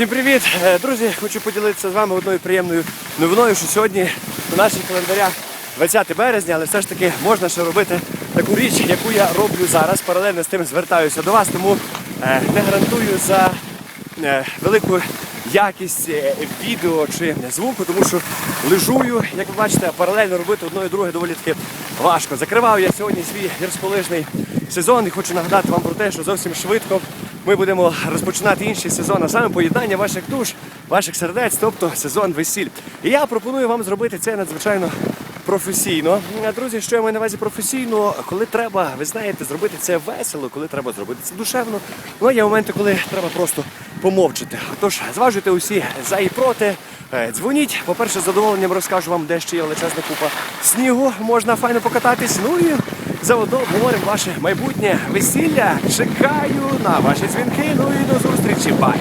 Всім привіт! Е, Друзі, хочу поділитися з вами одною приємною новиною, що сьогодні у наших календарях 20 березня, але все ж таки можна ще робити таку річ, яку я роблю зараз. Паралельно з тим звертаюся до вас, тому е, не гарантую за е, велику якість відео чи звуку, тому що лежую, як ви бачите, паралельно робити одно і друге доволі таки важко. Закривав я сьогодні свій гірськолижний сезон і хочу нагадати вам про те, що зовсім швидко ми будемо розпочинати інший сезон, а саме поєднання ваших душ, ваших сердець, тобто сезон весіль. І я пропоную вам зробити це надзвичайно професійно. Друзі, що я маю на увазі професійно, коли треба, ви знаєте, зробити це весело, коли треба зробити це душевно. Ну, є моменти, коли треба просто помовчати. Тож зважуйте усі за і проти. Е, Дзвоніть. По-перше, з задоволенням розкажу вам, де ще є величезна купа снігу. Можна файно покататись. Ну і заодно обговоримо ваше майбутнє весілля. Чекаю на ваші дзвінки. Ну і до зустрічі. Бай!